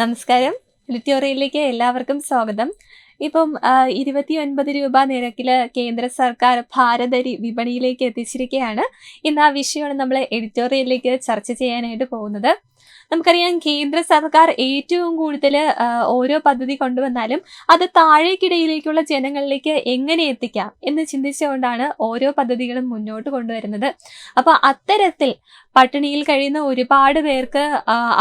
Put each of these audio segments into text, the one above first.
നമസ്കാരം. ലിറ്റോറിയയിലേക്ക് എല്ലാവർക്കും സ്വാഗതം. ഇപ്പം ഇരുപത്തി ഒൻപത് രൂപ നിരക്കിൽ കേന്ദ്ര സർക്കാർ ഭാരതരി വിപണിയിലേക്ക് എത്തിച്ചിരിക്കുകയാണ് ഇന്ന് ആ വിഷയമാണ് നമ്മൾ എഡിറ്റോറിയലിലേക്ക് ചർച്ച ചെയ്യാനായിട്ട് പോകുന്നത്. നമുക്കറിയാം കേന്ദ്ര സർക്കാർ ഏറ്റവും കൂടുതൽ ഓരോ പദ്ധതി കൊണ്ടുവന്നാലും അത് താഴേക്കിടയിലേക്കുള്ള ജനങ്ങളിലേക്ക് എങ്ങനെ എത്തിക്കാം എന്ന് ചിന്തിച്ചുകൊണ്ടാണ് ഓരോ പദ്ധതികളും മുന്നോട്ട് കൊണ്ടുവരുന്നത്. അപ്പോൾ അത്തരത്തിൽ പട്ടിണിയിൽ കഴിയുന്ന ഒരുപാട് പേർക്ക്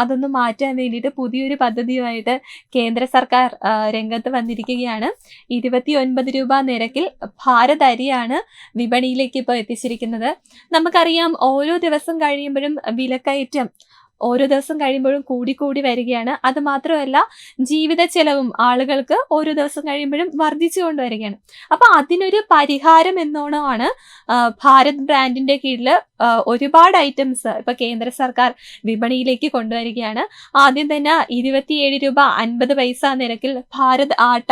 അതൊന്ന് മാറ്റാൻ വേണ്ടിയിട്ട് പുതിയൊരു പദ്ധതിയുമായിട്ട് കേന്ദ്ര സർക്കാർ രംഗത്ത് വന്നിരിക്കുകയാണ്. ഇരുപത്തി ഒൻപത് രൂപ നിരക്കിൽ ഭാരത് അരിയാണ് വിപണിയിലേക്ക് ഇപ്പോൾ എത്തിച്ചിരിക്കുന്നത്. നമുക്കറിയാം ഓരോ ദിവസം കഴിയുമ്പോഴും വിലക്കയറ്റം ഓരോ ദിവസം കഴിയുമ്പോഴും കൂടിക്കൂടി വരികയാണ്. അത് മാത്രമല്ല ജീവിത ചെലവും ആളുകൾക്ക് ഓരോ ദിവസം കഴിയുമ്പോഴും വർദ്ധിച്ചു കൊണ്ടുവരികയാണ് അപ്പൊ അതിനൊരു പരിഹാരം എന്നോണമാണ് ഭാരത് ബ്രാൻഡിന്റെ കീഴിൽ ഒരുപാട് ഐറ്റംസ് ഇപ്പൊ കേന്ദ്ര സർക്കാർ വിപണിയിലേക്ക് കൊണ്ടുവരികയാണ്. ആദ്യം തന്നെ ഇരുപത്തിയേഴ് രൂപ അൻപത് പൈസ നിരക്കിൽ ഭാരത് ആട്ട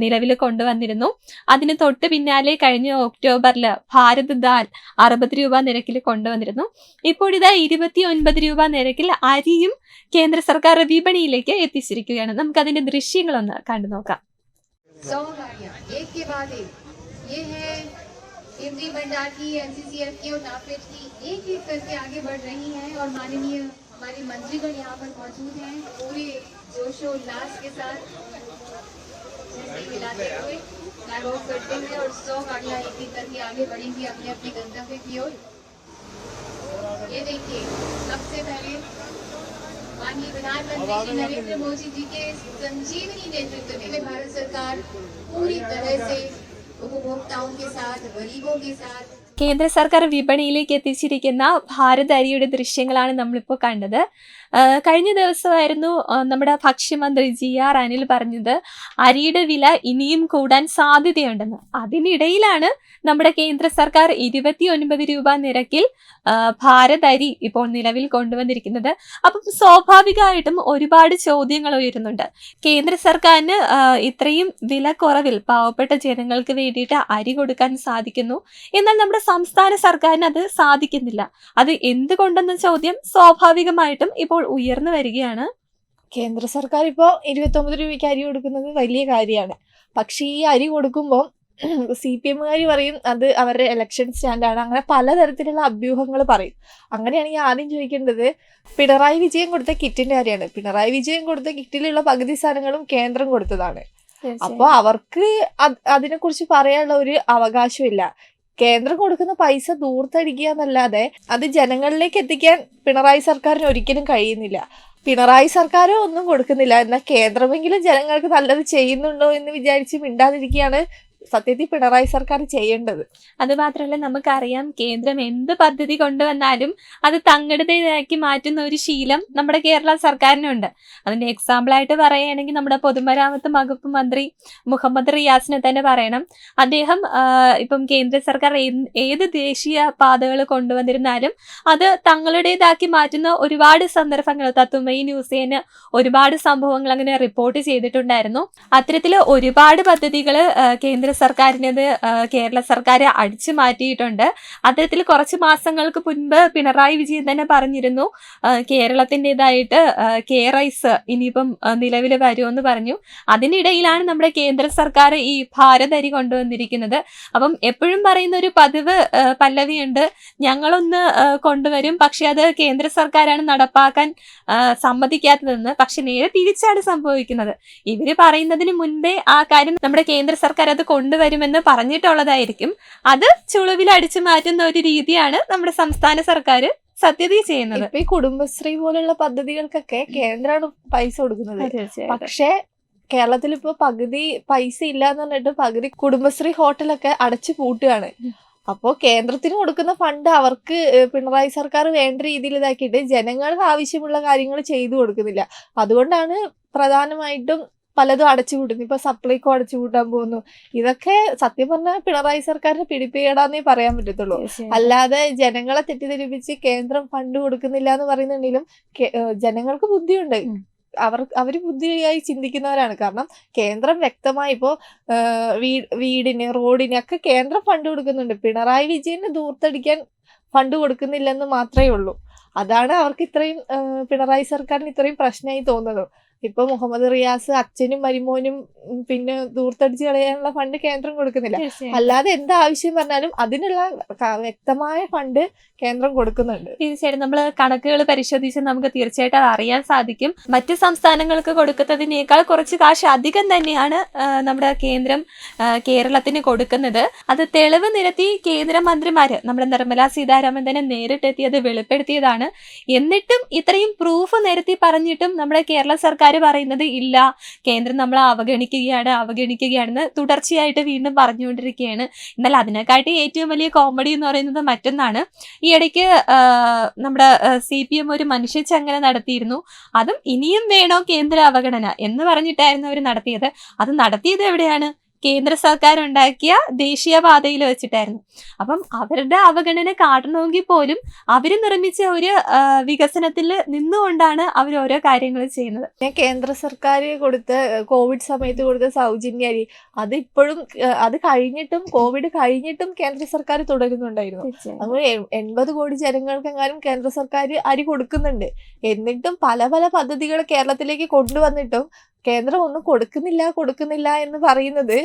നിലവിൽ കൊണ്ടുവന്നിരുന്നു അതിന് തൊട്ട് പിന്നാലെ കഴിഞ്ഞ ഒക്ടോബറിൽ ഭാരത് ദാൽ അറുപത് രൂപ നിരക്കിൽ കൊണ്ടുവന്നിരുന്നു ഇപ്പോഴിതാ ഇരുപത്തി ഒൻപത് രൂപ നിരക്കിൽ അരിയും കേന്ദ്ര സർക്കാർ വിപണിയിലേക്ക് എത്തിച്ചിരിക്കുകയാണ് നമുക്ക് അതിന്റെ ദൃശ്യങ്ങളൊന്ന് കണ്ടു നോക്കാം सौ गाड़ियाँ एक के बाद एक ये है केंद्रीय भंडार की एनसीसीएफ की और नाफेड की एक एक करके आगे बढ़ रही हैं और माननीय हमारे मंत्रीगण यहाँ पर मौजूद हैं पूरे जोशोल्लास के साथ झंडे हिलाते हुए फ्लैग ऑफ करते हुए और सौ गाड़ियाँ एक एक करके आगे बढ़ेंगी अपने अपने गंतव्य की ओर ये देखिए सबसे पहले माननीय प्रधानमंत्री जी नरेंद्र मोदी जी के संजीवनी नेतृत्व में भारत सरकार पूरी तरह से उपभोक्ताओं के साथ गरीबों के साथ കേന്ദ്ര സർക്കാർ വിപണിയിലേക്ക് എത്തിച്ചിരിക്കുന്ന ഭാരത് അരിയുടെ ദൃശ്യങ്ങളാണ് നമ്മളിപ്പോൾ കണ്ടത് ആ, കഴിഞ്ഞ ദിവസമായിരുന്നു നമ്മുടെ ഭക്ഷ്യമന്ത്രി ജി ആർ അനിൽ പറഞ്ഞത് അരിയുടെ വില ഇനിയും കൂടാൻ സാധ്യതയുണ്ടെന്ന്. അതിനിടയിലാണ് നമ്മുടെ കേന്ദ്ര സർക്കാർ ഇരുപത്തി ഒൻപത് രൂപ നിരക്കിൽ ഭാരത അരി ഇപ്പോൾ നിലവിൽ കൊണ്ടുവന്നിരിക്കുന്നത്. അപ്പം സ്വാഭാവികമായിട്ടും ഒരുപാട് ചോദ്യങ്ങൾ ഉയരുന്നുണ്ട്. കേന്ദ്ര സർക്കാരിന് ഇത്രയും വില കുറവിൽ പാവപ്പെട്ട ജനങ്ങൾക്ക് വേണ്ടിയിട്ട് അരി കൊടുക്കാൻ സാധിക്കുന്നു. എന്നാൽ നമ്മുടെ സംസ്ഥാന സർക്കാരിന് അത് സാധിക്കുന്നില്ല. അത് എന്തുകൊണ്ടെന്ന ചോദ്യം സ്വാഭാവികമായിട്ടും ഇപ്പോൾ ഉയർന്നു വരികയാണ്. കേന്ദ്ര സർക്കാർ ഇപ്പോൾ ഇരുപത്തൊമ്പത് രൂപയ്ക്ക് അരി കൊടുക്കുന്നത് വലിയ കാര്യമാണ്. പക്ഷേ ഈ അരി കൊടുക്കുമ്പോൾ സി പി എമ്മുകാർ പറയും അത് അവരുടെ ഇലക്ഷൻ സ്റ്റാൻഡാണ് അങ്ങനെ പലതരത്തിലുള്ള അഭ്യൂഹങ്ങൾ പറയും. അങ്ങനെയാണെങ്കിൽ ആദ്യം ചോദിക്കേണ്ടത്. പിണറായി വിജയൻ കൊടുത്ത കിറ്റിന്റെ കാര്യമാണ്. പിണറായി വിജയൻ കൊടുത്ത കിറ്റിലുള്ള പകുതി സാധനങ്ങളും കേന്ദ്രം കൊടുത്തതാണ്. അപ്പോൾ അവർക്ക് അതിനെക്കുറിച്ച് പറയാനുള്ള ഒരു അവകാശമില്ല. കേന്ദ്രം കൊടുക്കുന്ന പൈസ ദൂർത്തടിക്കുക എന്നല്ലാതെ അത് ജനങ്ങളിലേക്ക് എത്തിക്കാൻ പിണറായി സർക്കാരിന് ഒരിക്കലും കഴിയുന്നില്ല. പിണറായി സർക്കാരോ ഒന്നും കൊടുക്കുന്നില്ല. എന്നാൽ കേന്ദ്രമെങ്കിലും ജനങ്ങൾക്ക് നല്ലത് ചെയ്യുന്നുണ്ടോ എന്ന് വിചാരിച്ച് മിണ്ടാതിരിക്കുകയാണ് സത്യത്തിൽ പിണറായി സർക്കാർ ചെയ്യേണ്ടത്. അത് മാത്രമല്ല നമുക്കറിയാം കേന്ദ്രം എന്ത് പദ്ധതി കൊണ്ടുവന്നാലും അത് തങ്ങളുടേതാക്കി മാറ്റുന്ന ഒരു ശീലം നമ്മുടെ കേരള സർക്കാരിനുണ്ട്. അതിന്റെ എക്സാമ്പിൾ ആയിട്ട് പറയുകയാണെങ്കിൽ നമ്മുടെ പൊതുമരാമത്ത് വകുപ്പ് മന്ത്രി മുഹമ്മദ് റിയാസിനെ തന്നെ പറയണം. അദ്ദേഹം ഇപ്പം കേന്ദ്ര സർക്കാർ ഏത് ദേശീയ പാതകൾ കൊണ്ടുവന്നിരുന്നാലും അത് തങ്ങളുടേതാക്കി മാറ്റുന്ന ഒരുപാട് സന്ദർഭങ്ങൾ തത്തുമൈ ന്യൂസിന് ഒരുപാട് സംഭവങ്ങൾ അങ്ങനെ റിപ്പോർട്ട് ചെയ്തിട്ടുണ്ടായിരുന്നു. അത്തരത്തിൽ ഒരുപാട് പദ്ധതികൾ കേന്ദ്ര സർക്കാരിനത് കേരള സർക്കാർ അടിച്ചു മാറ്റിയിട്ടുണ്ട്. അത്തരത്തിൽ കുറച്ച് മാസങ്ങൾക്ക് മുൻപ് പിണറായി വിജയൻ തന്നെ പറഞ്ഞിരുന്നു കേരളത്തിന്റെതായിട്ട് കെ റൈസ് ഇനിയിപ്പം നിലവിൽ വരുമെന്ന് പറഞ്ഞു. അതിനിടയിലാണ് നമ്മുടെ കേന്ദ്ര സർക്കാർ ഈ ഭാരതരി കൊണ്ടുവന്നിരിക്കുന്നത്. അപ്പം എപ്പോഴും പറയുന്ന ഒരു പതിവ് പല്ലവിയുണ്ട്. ഞങ്ങളൊന്ന് കൊണ്ടുവരും. പക്ഷെ അത് കേന്ദ്ര സർക്കാരാണ് നടപ്പാക്കാൻ സമ്മതിക്കാത്തതെന്ന്. പക്ഷെ നേരെ തിരിച്ചാണ് സംഭവിക്കുന്നത്. ഇവർ പറയുന്നതിന് മുൻപേ ആ കാര്യം നമ്മുടെ കേന്ദ്ര സർക്കാർ അത് കൊണ്ടുവരുമെന്ന് പറഞ്ഞിട്ടുള്ളതായിരിക്കും. അത് ചുളുവിൽ അടിച്ചു മാറ്റുന്ന ഒരു രീതിയാണ് നമ്മുടെ സംസ്ഥാന സർക്കാർ സത്യത ചെയ്യുന്നത്. ഇപ്പൊ ഈ കുടുംബശ്രീ പോലുള്ള പദ്ധതികൾക്കൊക്കെ കേന്ദ്രമാണ് പൈസ കൊടുക്കുന്നത്. പക്ഷേ കേരളത്തിൽ ഇപ്പൊ പകുതി പൈസ ഇല്ല എന്ന് പറഞ്ഞിട്ട് പകുതി കുടുംബശ്രീ ഹോട്ടലൊക്കെ അടച്ചു പൂട്ടുകയാണ്. അപ്പോൾ അപ്പോ കേന്ദ്രത്തിന് കൊടുക്കുന്ന ഫണ്ട് അവർക്ക് പിണറായി സർക്കാർ വേണ്ട രീതിയിൽ ഇതാക്കിയിട്ട് ജനങ്ങൾക്ക് ആവശ്യമുള്ള കാര്യങ്ങൾ ചെയ്തു കൊടുക്കുന്നില്ല. അതുകൊണ്ടാണ് പ്രധാനമായിട്ടും പലതും അടച്ചുപൂട്ടുന്നു ഇപ്പൊ സപ്ലൈകോ അടച്ചുപൂട്ടാൻ പോകുന്നു. ഇതൊക്കെ സത്യം പറഞ്ഞാൽ പിണറായി സർക്കാരിനെ പിടിപ്പിക്കടാന്നേ പറയാൻ പറ്റത്തുള്ളൂ. അല്ലാതെ ജനങ്ങളെ തെറ്റിദ്ധരിപ്പിച്ച് കേന്ദ്രം ഫണ്ട് കൊടുക്കുന്നില്ല എന്ന് പറയുന്നുണ്ടെങ്കിലും ജനങ്ങൾക്ക് ബുദ്ധിയുണ്ട്. അവർ അവർ ബുദ്ധിയായി ചിന്തിക്കുന്നവരാണ്. കാരണം കേന്ദ്രം വ്യക്തമായി ഇപ്പോ വീടിന് റോഡിന് ഒക്കെ കേന്ദ്രം ഫണ്ട് കൊടുക്കുന്നുണ്ട്. പിണറായി വിജയന് ദൂർത്തടിക്കാൻ ഫണ്ട് കൊടുക്കുന്നില്ലെന്ന് മാത്രമേ ഉള്ളൂ. അതാണ് അവർക്ക് ഇത്രയും പിണറായി സർക്കാരിന് ഇത്രയും പ്രശ്നമായി തോന്നുന്നത്. ഇപ്പൊ മുഹമ്മദ് റിയാസ് അച്ഛനും മരിമോനും പിന്നെ ദൂർത്തടിച്ച് കളയാനുള്ള ഫണ്ട് കേന്ദ്രം കൊടുക്കുന്നില്ല. അല്ലാതെ എന്ത് ആവശ്യം പറഞ്ഞാലും അതിനുള്ള വ്യക്തമായ ഫണ്ട് കേന്ദ്രം കൊടുക്കുന്നുണ്ട്. തീർച്ചയായിട്ടും. നമ്മൾ കണക്കുകൾ പരിശോധിച്ച് നമുക്ക് തീർച്ചയായിട്ടും അത് അറിയാൻ സാധിക്കും. മറ്റു സംസ്ഥാനങ്ങൾക്ക് കൊടുക്കുന്നതിനേക്കാൾ കുറച്ച് കാശ് അധികം തന്നെയാണ് നമ്മുടെ കേന്ദ്രം കേരളത്തിന് കൊടുക്കുന്നത്. അത് തെളിവ് നിരത്തി കേന്ദ്രമന്ത്രിമാര് നമ്മുടെ നിർമ്മലാ സീതാരാമൻ തന്നെ നേരിട്ടെത്തി അത് വെളിപ്പെടുത്തിയതാണ്. എന്നിട്ടും ഇത്രയും പ്രൂഫ് നിരത്തി പറഞ്ഞിട്ടും നമ്മുടെ കേരള സർക്കാർ പറയുന്നത് ഇല്ല. കേന്ദ്രം നമ്മളെ അവഗണിക്കുകയാണ് അവഗണിക്കുകയാണെന്ന് തുടർച്ചയായിട്ട് വീണ്ടും പറഞ്ഞുകൊണ്ടിരിക്കുകയാണ്. എന്നാൽ അതിനെക്കാട്ടി ഏറ്റവും വലിയ കോമഡി എന്ന് പറയുന്നത് മറ്റൊന്നാണ്. ഈ ഇടയ്ക്ക് നമ്മുടെ സി പി എം ഒരു മനുഷ്യ ചങ്ങല നടത്തിയിരുന്നു. അതും ഇനിയും വേണോ കേന്ദ്ര അവഗണന എന്ന് പറഞ്ഞിട്ടായിരുന്നു അവർ നടത്തിയത്. അത് നടത്തിയത് എവിടെയാണ്? കേന്ദ്ര സർക്കാർ ഉണ്ടാക്കിയ ദേശീയപാതയിൽ വെച്ചിട്ടായിരുന്നു. അപ്പം അവരുടെ അവഗണന കാട്ടണമെങ്കിൽ പോലും അവർ നിർമ്മിച്ച ഒരു വികസനത്തിൽ നിന്നുകൊണ്ടാണ് അവർ ഓരോ കാര്യങ്ങൾ ചെയ്യുന്നത്. പിന്നെ കേന്ദ്ര സർക്കാർ കൊടുത്ത കോവിഡ് സമയത്ത് കൊടുത്ത സൗജന്യ അരി അത് ഇപ്പോഴും അത് കഴിഞ്ഞിട്ടും കോവിഡ് കഴിഞ്ഞിട്ടും കേന്ദ്ര സർക്കാർ തുടരുന്നുണ്ടായിരുന്നു. അതുപോലെ എൺപത് കോടി ജനങ്ങൾക്കെങ്ങാനും കേന്ദ്ര സർക്കാർ അരി കൊടുക്കുന്നുണ്ട്. എന്നിട്ടും പല പല പദ്ധതികൾ കേരളത്തിലേക്ക് കൊണ്ടുവന്നിട്ടും കേന്ദ്രം ഒന്നും കൊടുക്കുന്നില്ല കൊടുക്കുന്നില്ല എന്ന് പറയുന്നത്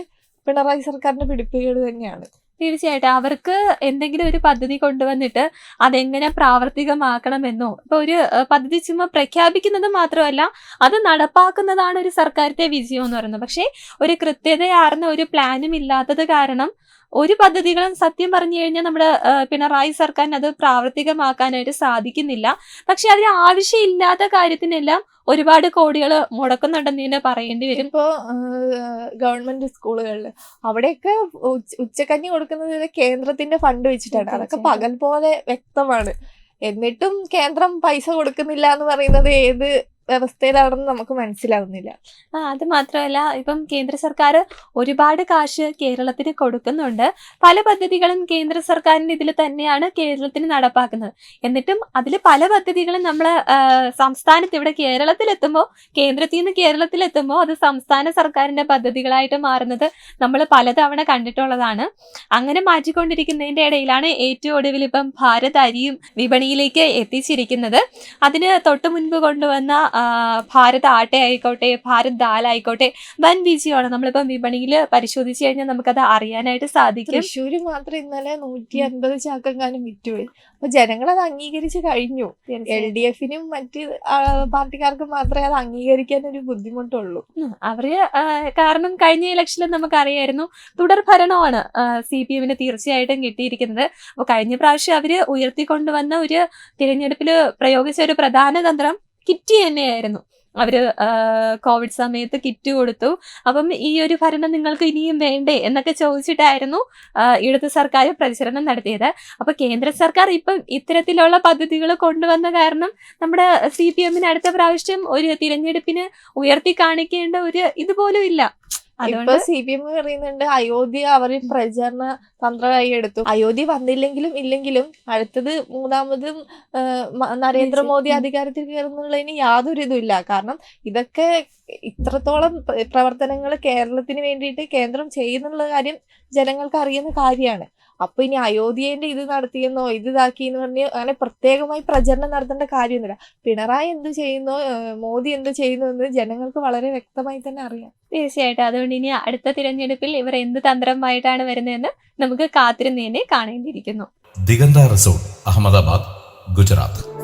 പിണറായി സർക്കാരിന്റെ പിടിപ്പുകേട് തന്നെയാണ്. തീർച്ചയായിട്ടും. അവർക്ക് എന്തെങ്കിലും ഒരു പദ്ധതി കൊണ്ടുവന്നിട്ട് അതെങ്ങനെ പ്രാവർത്തികമാക്കണമെന്നോ ഇപ്പൊ ഒരു പദ്ധതി ചുമ്മാ പ്രഖ്യാപിക്കുന്നത് മാത്രമല്ല അത് നടപ്പാക്കുന്നതാണ് ഒരു സർക്കാരിന്റെ വിജയം എന്ന് പറയുന്നത്. പക്ഷേ ഒരു കൃത്യതയാർന്ന ഒരു പ്ലാനും ഇല്ലാത്തത് കാരണം ഒരു പദ്ധതികളും സത്യം പറഞ്ഞു കഴിഞ്ഞാൽ നമ്മുടെ പിണറായി സർക്കാരിന് അത് പ്രാവർത്തികമാക്കാനായിട്ട് സാധിക്കുന്നില്ല. പക്ഷെ അതിന് ആവശ്യമില്ലാത്ത കാര്യത്തിനെല്ലാം ഒരുപാട് കോടികൾ മുടക്കുന്നുണ്ടെന്ന് തന്നെ പറയേണ്ടി വരും. ഇപ്പോ ഗവൺമെന്റ് സ്കൂളുകളിൽ അവിടെയൊക്കെ ഉച്ചക്കഞ്ഞി കൊടുക്കുന്നത് കേന്ദ്രത്തിന്റെ ഫണ്ട് വെച്ചിട്ടാണ്. അതൊക്കെ. പകൽ പോലെ വ്യക്തമാണ്. എന്നിട്ടും കേന്ദ്രം പൈസ കൊടുക്കുന്നില്ല എന്ന് പറയുന്നത് ഏത് വ്യവസ്ഥയിലാണെന്ന് നമുക്ക് മനസ്സിലാവുന്നില്ല. ആ അത് മാത്രമല്ല ഇപ്പം കേന്ദ്ര സർക്കാർ ഒരുപാട് കാശ് കേരളത്തിന് കൊടുക്കുന്നുണ്ട്. പല പദ്ധതികളും കേന്ദ്ര സർക്കാരിന്റെ ഇതിൽ തന്നെയാണ് കേരളത്തിന് നടപ്പാക്കുന്നത്. എന്നിട്ടും അതിൽ പല പദ്ധതികളും നമ്മൾ സംസ്ഥാനത്ത് ഇവിടെ കേരളത്തിലെത്തുമ്പോൾ കേന്ദ്രത്തിൽ നിന്ന് കേരളത്തിലെത്തുമ്പോൾ അത് സംസ്ഥാന സർക്കാരിന്റെ പദ്ധതികളായിട്ട് മാറുന്നത് നമ്മൾ പലതവണ കണ്ടിട്ടുള്ളതാണ്. അങ്ങനെ മാറ്റിക്കൊണ്ടിരിക്കുന്നതിന്റെ ഇടയിലാണ് ഏറ്റവും ഒടുവിൽ ഇപ്പം ഭാരത് അരിയും വിപണിയിലേക്ക് എത്തിച്ചിരിക്കുന്നത്. അതിന് തൊട്ടു മുൻപ് കൊണ്ടുവന്ന ഭാരത് ആട്ട ആയിക്കോട്ടെ ഭാരത് ദാൽ ആയിക്കോട്ടെ വൻ വിജയമാണ്. നമ്മളിപ്പം വിപണിയിൽ പരിശോധിച്ച് കഴിഞ്ഞാൽ നമുക്കത് അറിയാനായിട്ട് സാധിക്കും. തൃശ്ശൂര് മാത്രം ഇന്നലെ നൂറ്റി അൻപത് ചാക്കെങ്ങാനും വിറ്റുപോയി അപ്പൊ ജനങ്ങൾ അത് അംഗീകരിച്ച് കഴിഞ്ഞു. എൽ ഡി എഫിനും മറ്റ് പാർട്ടിക്കാർക്കും മാത്രമേ അത് അംഗീകരിക്കാൻ ഒരു ബുദ്ധിമുട്ടുള്ളൂ. അവർ കാരണം കഴിഞ്ഞ ഇലക്ഷനിൽ നമുക്കറിയായിരുന്നു തുടർ ഭരണമാണ് സി പി എമ്മിന് തീർച്ചയായിട്ടും കിട്ടിയിരിക്കുന്നത്. അപ്പോൾ കഴിഞ്ഞ പ്രാവശ്യം അവർ ഉയർത്തിക്കൊണ്ടുവന്ന ഒരു തിരഞ്ഞെടുപ്പിൽ പ്രയോഗിച്ച ഒരു പ്രധാന തന്ത്രം കിറ്റ് തന്നെയായിരുന്നു. അവർ കോവിഡ് സമയത്ത് കിറ്റ് കൊടുത്തു. അപ്പം ഈ ഒരു ഭരണം നിങ്ങൾക്ക് ഇനിയും വേണ്ടേ എന്നൊക്കെ ചോദിച്ചിട്ടായിരുന്നു ഇടത് സർക്കാർ പ്രചരണം നടത്തിയത്. അപ്പൊ കേന്ദ്ര സർക്കാർ ഇപ്പം ഇത്തരത്തിലുള്ള പദ്ധതികൾ കൊണ്ടുവന്ന കാരണം നമ്മുടെ സി പി എമ്മിന് അടുത്ത പ്രാവശ്യം ഒരു തിരഞ്ഞെടുപ്പിന് ഉയർത്തി കാണിക്കേണ്ട ഒരു ഇതുപോലും ഇല്ല. ഇപ്പൊ സി പി എം പറയുന്നുണ്ട് അയോധ്യ അവർ പ്രചരണ തന്ത്രമായി എടുത്തു. അയോധ്യ വന്നില്ലെങ്കിലും ഇല്ലെങ്കിലും അടുത്തത് മൂന്നാമതും നരേന്ദ്രമോദി. അധികാരത്തിൽ കയറുന്നുള്ളതിന് യാതൊരു ഇതുമില്ല. കാരണം ഇതൊക്കെ ഇത്രത്തോളം പ്രവർത്തനങ്ങൾ കേരളത്തിന് വേണ്ടിയിട്ട് കേന്ദ്രം ചെയ്യുന്നുള്ള കാര്യം ജനങ്ങൾക്ക് അറിയുന്ന കാര്യമാണ്. അപ്പൊ ഇനി അയോധ്യേന്റെ ഇത് നടത്തിയെന്നോ ഇത് ഇതാക്കി എന്ന് പറഞ്ഞ് അങ്ങനെ പ്രത്യേകമായി പ്രചരണം നടത്തേണ്ട കാര്യമൊന്നുമില്ല. പിണറായി എന്ത് ചെയ്യുന്നു മോദി എന്ത് ചെയ്യുന്നു എന്ന് ജനങ്ങൾക്ക് വളരെ വ്യക്തമായി തന്നെ അറിയാം. തീർച്ചയായിട്ടും. അതുകൊണ്ട് ഇനി അടുത്ത തിരഞ്ഞെടുപ്പിൽ ഇവർ എന്ത് തന്ത്രമായിട്ടാണ് വരുന്നതെന്ന് നമുക്ക് കാത്തിരുന്ന് തന്നെ കാണേണ്ടിയിരിക്കുന്നു. ദിഗന്ത റിസോർട്ട് അഹമ്മദാബാദ് ഗുജറാത്ത്.